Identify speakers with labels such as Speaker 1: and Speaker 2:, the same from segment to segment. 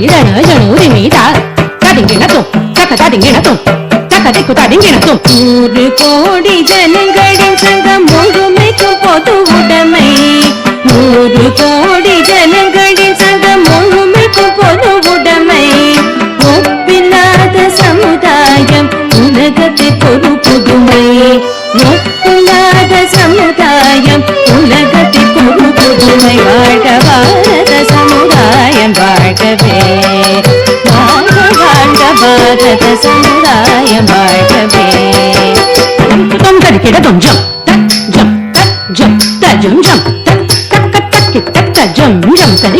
Speaker 1: 一人人人有的没
Speaker 2: 打，打定给那种，打个打定给那种，打个
Speaker 3: 得个打定给那种。ஒரு கோடி ஜனங்களின் சங்கம்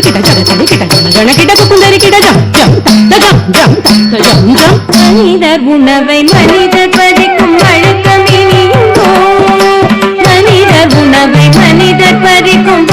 Speaker 2: జం తడికిడ జగ తడికిడ జన జనకిడ కుందరికిడ జం జం త జం జం త జం జం
Speaker 3: மனிதர் உணவை மனிதர் பறிக்கும் வழக்கம் இனியுண்டோ மனிதர் உணவை மனிதர் பறிக்கும்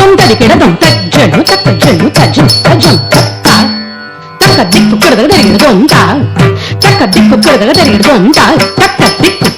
Speaker 2: తొందరి తడికిడదం తజ్జను తక్క తజం తజం. తజ్జం తక్క తక్క దిక్కు కడదగ జరిగిన తా తక్క దిక్కు కడదగ జరిగిన తా తక్క దిక్కు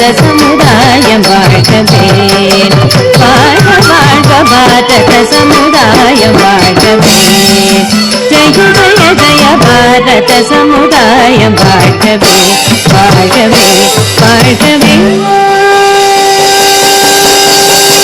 Speaker 3: பாரத சமுதாயம் வாழ்கவே வாழ்க வாழ்க பாரத சமுதாயம் வாழ்கவே ஜெய ஜெய ஜெய பாரத சமுதாயம் வாழ்கவே வாழ்கவே வாழ்கவே.